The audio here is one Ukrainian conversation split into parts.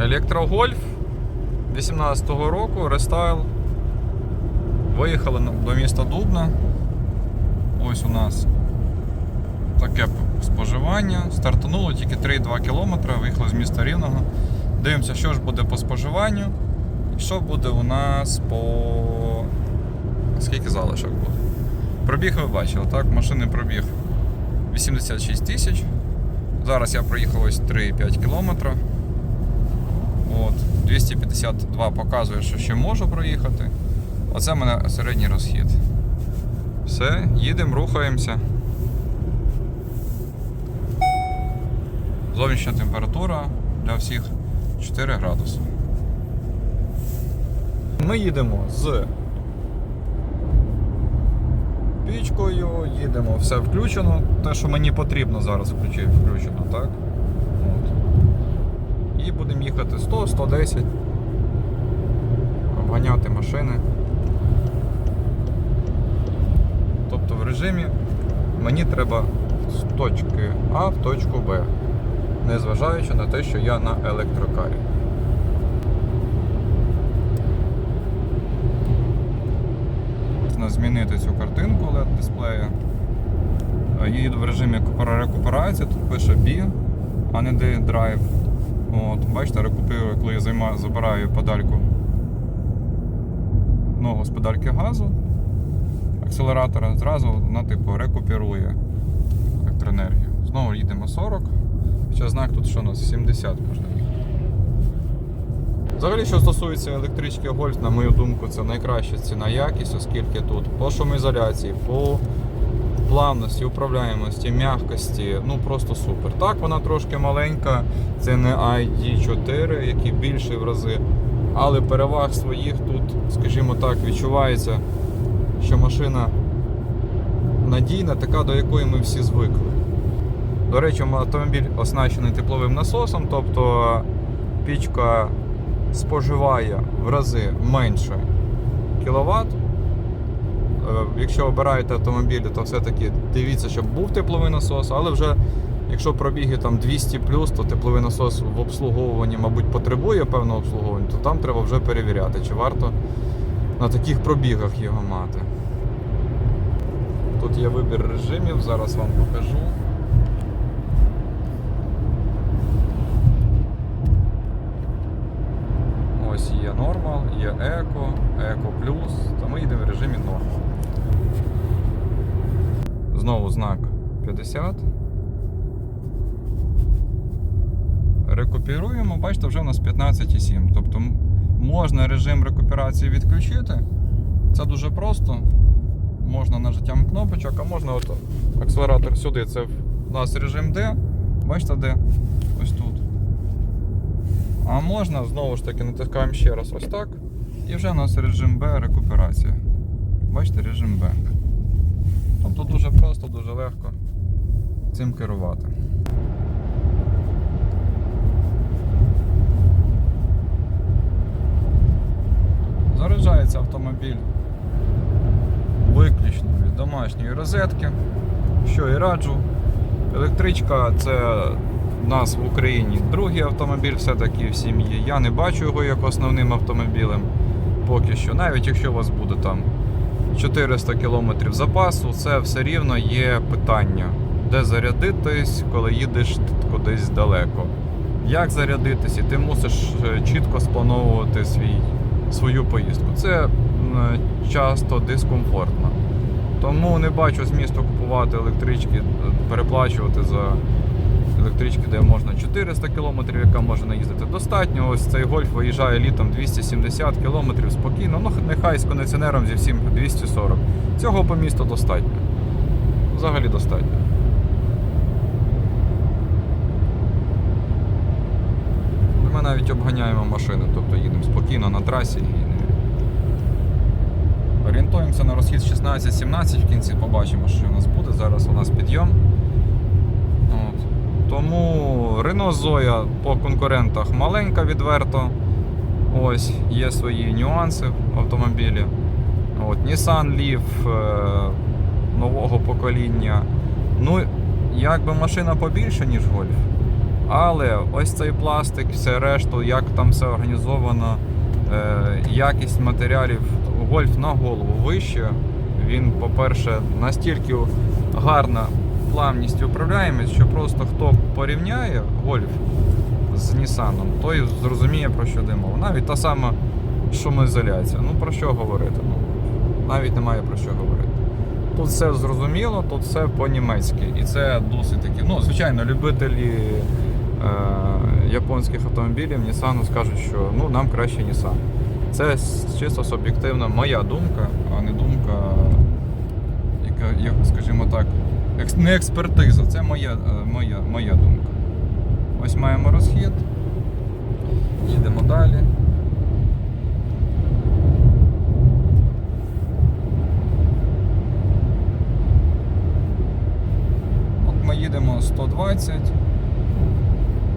Електрогольф 18-го року, рестайл. Виїхали до міста Дубна. Ось у нас таке споживання. Стартануло тільки 3,2 км, виїхали з міста Рівного. Дивимося, що ж буде по споживанню. Що буде у нас по. Скільки залишок буде? Пробіг ви бачили, так? Машини пробіг 86 тисяч. Зараз я проїхав ось 3,5 км. От, 252 показує, що ще можу проїхати. Оце в мене середній розхід. Все, їдемо, рухаємося. Зовнішня температура для всіх 4 градуси. Ми їдемо з пічкою, їдемо, все включено. Те, що мені потрібно зараз включити, включено, так? І будемо їхати 100-110. Обганяти машини. Тобто в режимі мені треба з точки А в точку Б, незважаючи на те, що я на електрокарі. Можна змінити цю картинку LED дисплея. Їду в режимі рекуперації, тут пише B, а не D Drive. От, бачите, рекуперую, коли я займа, забираю педальку ногу з педальки газу, акселератора, зразу вона типу рекуперує електроенергію. Знову їдемо 40. Ще знак тут що у нас 70 можна. Взагалі, що стосується електрички Гольф, на мою думку, це найкраща ціна якість, оскільки тут по шумоізоляції, по плавності, управляємості, м'якості, ну просто супер. Так, вона трошки маленька, це не ID4, який більший в рази, але переваг своїх тут, скажімо так, відчувається, що машина надійна, така, до якої ми всі звикли. До речі, автомобіль оснащений тепловим насосом, тобто пічка споживає в рази менше кіловат. Е, Якщо обираєте автомобілі, то все-таки дивіться, щоб був тепловий насос, але вже якщо пробіги там 200 то тепловий насос в обслуговуванні, мабуть, потребує певного обслуговування, то там треба вже перевіряти, чи варто на таких пробігах його мати. Тут є вибір режимів, зараз вам покажу. Ось є нормал, є еко, еко плюс, то ми йдемо в режимі нормал. Знову знак 50. Рекупіруємо, бачите, вже у нас 15,7. Тобто можна режим рекуперації відключити. Це дуже просто. Можна нажиттям кнопочок, а можна от акселератор сюди. Це в нас режим D. Бачите, де? А можна знову ж таки натискаємо ще раз ось так. І вже у нас режим Б рекуперація. Бачите, режим Б. Тобто дуже просто, дуже легко цим керувати. Заряджається автомобіль виключно від домашньої розетки, що і раджу. Електричка це у нас в Україні другий автомобіль все-таки в сім'ї. Я не бачу його як основним автомобілем поки що. Навіть якщо у вас буде там 400 км запасу, це все рівно є питання, де зарядитись, коли їдеш кудись далеко. Як зарядитись, і ти мусиш е, чітко сплановувати свій, свою поїздку. Це часто дискомфортно. Тому не бачу змісту купувати електрички, е, переплачувати за електрички, де можна 400 км, яка може наїздити. Достатньо. Ось цей гольф виїжджає літом 270 км спокійно. Ну, нехай з кондиціонером зі всім 240. Цього по місту достатньо. Взагалі достатньо. Ми навіть обганяємо машини, тобто їдемо спокійно на трасі Орієнтуємося на розхід 16-17 в кінці, побачимо, що у нас буде. Зараз у нас підйом. Тому Renault Zoe по конкурентах маленька відверто. Ось, є свої нюанси в автомобілі. От, Nissan Leaf е, нового покоління. Ну, якби машина побільше, ніж Golf. Але ось цей пластик, все решту, як там все організовано, е, якість матеріалів, гольф на голову вище. Він, по-перше, настільки гарна плавність і управляємість, що просто хто порівняє гольф з Нісаном, той зрозуміє про що йде мова. Навіть та сама шумоізоляція. Ну про що говорити? Ну, навіть немає про що говорити. Тут все зрозуміло, тут все по-німецьки. І це досить таки. Ну, звичайно, любителі е, японських автомобілів Nissan скажуть, що ну, нам краще Nissan. Це чисто суб'єктивна моя думка, а не думка, яка, як, скажімо так, екс- не експертиза, це моя, е, моя, моя думка. Ось маємо розхід. Їдемо далі. От ми їдемо 120.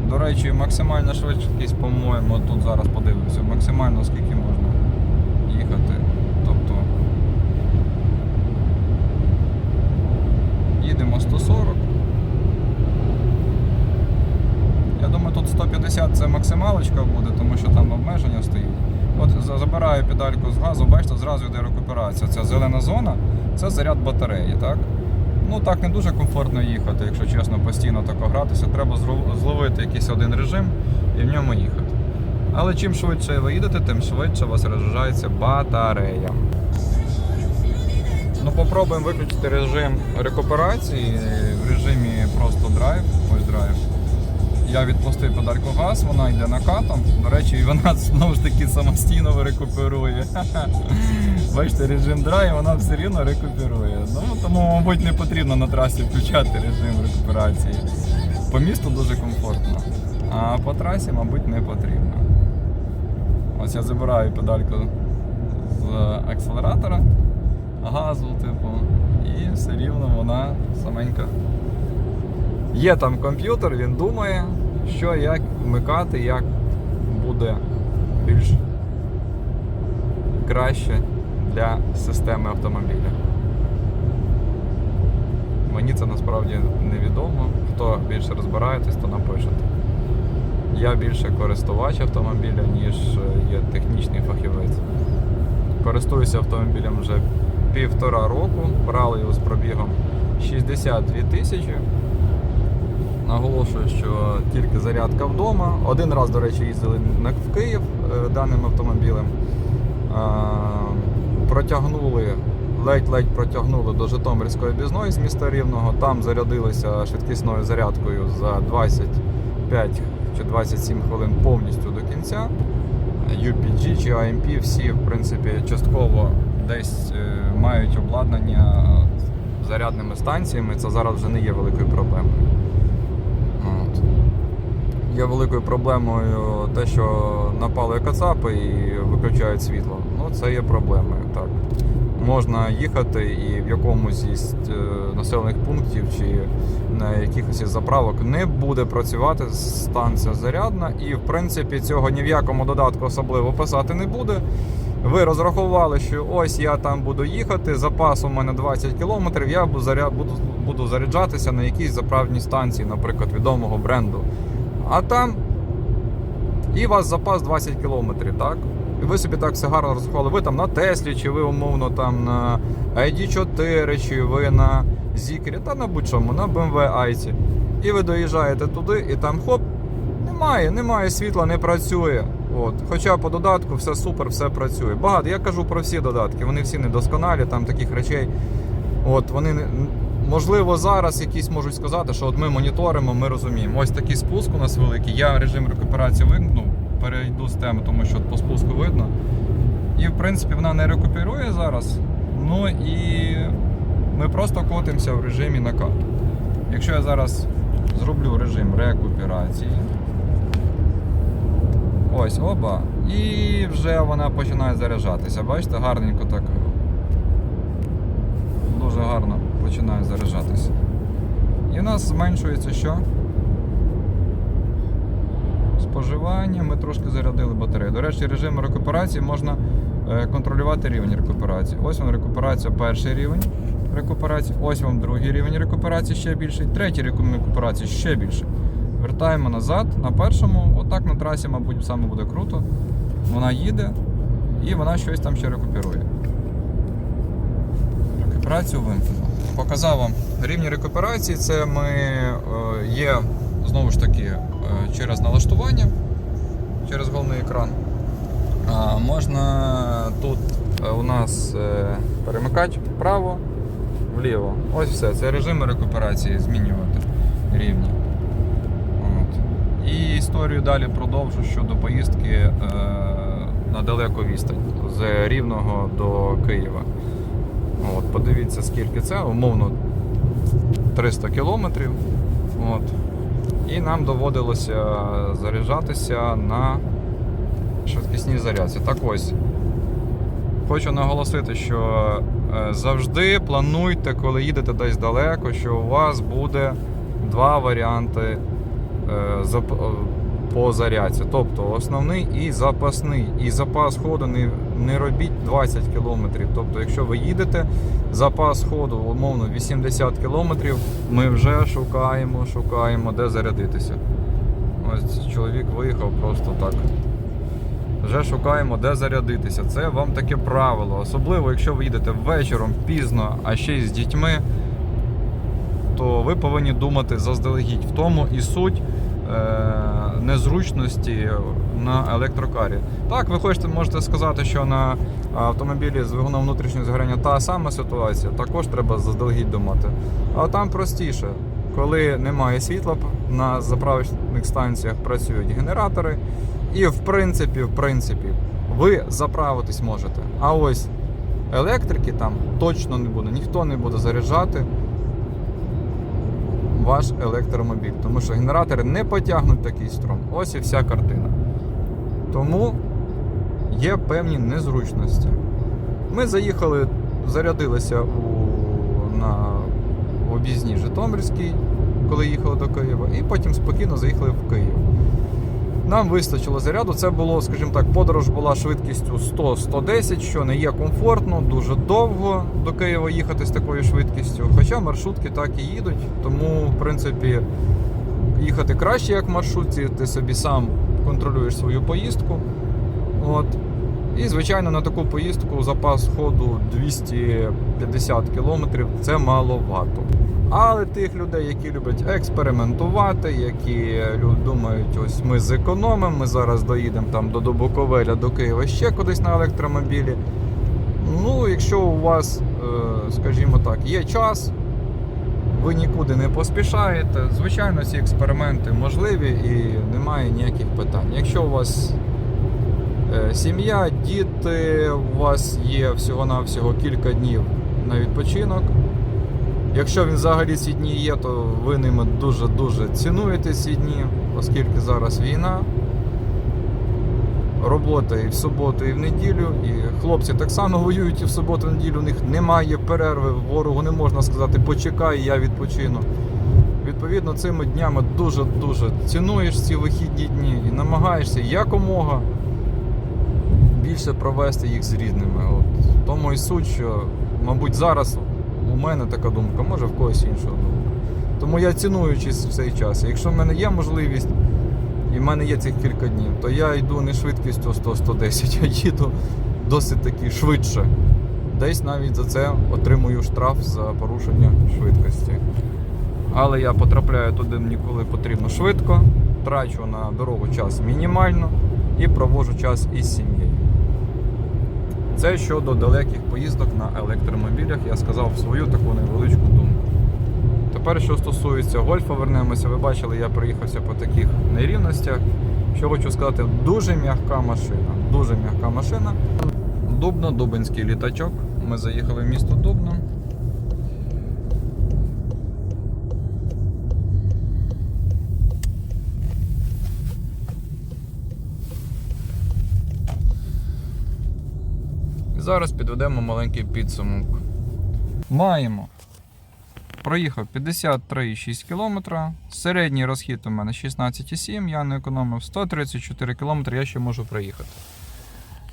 До речі, максимальна швидкість, по-моєму, тут зараз подивимося, максимально скільки можна їхати. Тобто їдемо 140. Я думаю, тут 150 це максималочка буде, тому що там обмеження стоїть. От за- забираю педальку з газу, бачите, зразу йде рекуперація. Це зелена зона, це заряд батареї, так? Ну так не дуже комфортно їхати, якщо чесно, постійно так гратися. Треба зловити якийсь один режим і в ньому їхати. Але чим швидше ви їдете, тим швидше у вас розряджається батарея. Ну, попробуємо виключити режим рекуперації в режимі просто драйв. Ось драйв. Я відпустив педальку газ, вона йде накатом. До речі, і вона знову ж таки самостійно рекуперує. Бачите, режим драйв, вона все рівно рекуперує. Ну, тому, мабуть, не потрібно на трасі включати режим рекуперації. По місту дуже комфортно. А по трасі, мабуть, не потрібно. Ось я забираю педальку з акселератора, газу, типу, і все рівно вона саменька. Є там комп'ютер, він думає, що як вмикати, як буде більш краще для системи автомобіля. Мені це насправді невідомо. Хто більше розбираєтесь, то напишете. Я більше користувач автомобіля, ніж е, є технічний фахівець. Користуюся автомобілем вже півтора року. Брали його з пробігом 62 тисячі. Наголошую, що тільки зарядка вдома. Один раз, до речі, їздили в Київ е, даним автомобілем. Е, Протягнули, ледь-ледь протягнули до Житомирської об'їзної з міста Рівного. Там зарядилися швидкісною зарядкою за 25 чи 27 хвилин повністю до кінця. UPG чи AMP всі, в принципі, частково десь е, мають обладнання зарядними станціями. Це зараз вже не є великою проблемою. Є великою проблемою те, що напали кацапи і виключають світло. Ну, це є проблемою. Так. Можна їхати і в якомусь із е, населених пунктів чи на якихось із заправок не буде працювати станція зарядна, і в принципі цього ні в якому додатку особливо писати не буде. Ви розрахували, що ось я там буду їхати, запас у мене 20 кілометрів, я буду, буду заряджатися на якійсь заправній станції, наприклад, відомого бренду. А там і у вас запас 20 кілометрів, так? І ви собі так все гарно розрахували. Ви там на Теслі, чи ви умовно там на ID4, чи ви на Зікері, та на будь-чому, на BMW i І ви доїжджаєте туди, і там хоп, немає, немає світла, не працює. От. Хоча по додатку все супер, все працює. Багато. Я кажу про всі додатки, вони всі недосконалі, там таких речей. От вони можливо зараз якісь можуть сказати, що от ми моніторимо, ми розуміємо. Ось такий спуск у нас великий. Я режим рекуперації вимкнув, перейду з теми, тому що по спуску видно. І в принципі вона не рекуперує зараз. Ну і ми просто котимося в режимі накату. Якщо я зараз зроблю режим рекуперації. Ось, оба. І вже вона починає заряджатися. Бачите, гарненько так. Дуже гарно починає заряджатися. І в нас зменшується що? Споживання. Ми трошки зарядили батарею. До речі, режим рекуперації можна е, контролювати рівень рекуперації. Ось вам рекуперація, перший рівень рекуперації. Ось вам другий рівень рекуперації ще більший. Третій рівень рекуперації ще більше. Вертаємо назад на першому. Отак на трасі, мабуть, саме буде круто. Вона їде і вона щось там ще рекуперує. Рекуперацію вимкнено. Показав вам рівні рекуперації. Це ми е, є знову ж таки е, через налаштування, через головний екран. Можна тут е, у нас перемикач вправо, вліво. Ось все. Це режими рекуперації змінювати рівні. От. І історію далі продовжу щодо поїздки на далеку відстань з Рівного до Києва. От, подивіться, скільки це, умовно 300 кілометрів. От. І нам доводилося заряджатися на швидкісній зарядці. Так ось. Хочу наголосити, що е, завжди плануйте, коли їдете десь далеко, що у вас буде два варіанти е, по зарядці. Тобто основний і запасний. І запас ходу не, не робіть 20 км. Тобто, якщо ви їдете, запас ходу, умовно, 80 км, ми вже шукаємо, шукаємо, де зарядитися. Ось чоловік виїхав просто так. Вже шукаємо, де зарядитися. Це вам таке правило. Особливо, якщо ви їдете вечором пізно, а ще й з дітьми, то ви повинні думати заздалегідь. В тому і суть незручності на електрокарі. Так, ви хочете, можете сказати, що на автомобілі з двигуном внутрішнього згоряння та сама ситуація, також треба заздалегідь думати. А там простіше, коли немає світла на заправочних станціях працюють генератори. І в принципі, в принципі, ви заправитись можете. А ось електрики там точно не буде, ніхто не буде заряджати ваш електромобіль, тому що генератори не потягнуть такий струм. Ось і вся картина. Тому є певні незручності. Ми заїхали, зарядилися у, на об'їзній Житомирській, коли їхали до Києва, і потім спокійно заїхали в Київ. Нам вистачило заряду. Це було, скажімо так, подорож була швидкістю 100-110, що не є комфортно, дуже довго до Києва їхати з такою швидкістю. Хоча маршрутки так і їдуть, тому, в принципі, їхати краще, як маршрутці, ти собі сам контролюєш свою поїздку. От. І, звичайно, на таку поїздку запас ходу 250 км це маловато. Але тих людей, які люблять експериментувати, які думають, ось ми зекономимо, ми зараз доїдемо там до Добуковеля, до Києва ще кудись на електромобілі. Ну, якщо у вас, е, скажімо так, є час, ви нікуди не поспішаєте, звичайно, ці експерименти можливі і немає ніяких питань. Якщо у вас е, сім'я, діти, у вас є всього-навсього кілька днів на відпочинок. Якщо він взагалі ці дні є, то ви ними дуже-дуже цінуєте ці дні, оскільки зараз війна. Робота і в суботу, і в неділю. І хлопці так само воюють і в суботу, і в неділю. У них немає перерви. Ворогу не можна сказати, почекай, я відпочину. Відповідно, цими днями дуже-дуже цінуєш ці вихідні дні і намагаєшся якомога більше провести їх з рідними. От. Тому і суть, що, мабуть, зараз у мене така думка, може в когось іншого думка. Тому я цінуючи цей час. Якщо в мене є можливість, і в мене є цих кілька днів, то я йду не швидкістю 100-110, а їду досить таки швидше. Десь навіть за це отримую штраф за порушення швидкості. Але я потрапляю туди мені коли потрібно швидко, трачу на дорогу час мінімально і проводжу час із сім'єю. Це щодо далеких поїздок на електромобілях, я сказав свою таку невеличку думку. Тепер, що стосується гольфа, вернемося. Ви бачили, я проїхався по таких нерівностях. Що хочу сказати, дуже м'яка машина. Дуже м'яка машина. Дубно, Дубинський літачок. Ми заїхали в місто Дубно. І зараз підведемо маленький підсумок. Маємо. Проїхав 53,6 км. Середній розхід у мене 16,7, я не економив 134 км, я ще можу проїхати.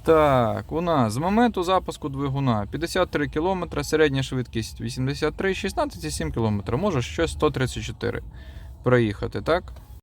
Так, у нас з моменту запуску двигуна 53 км, середня швидкість 83, 16,7 км, можу ще 134 проїхати, так?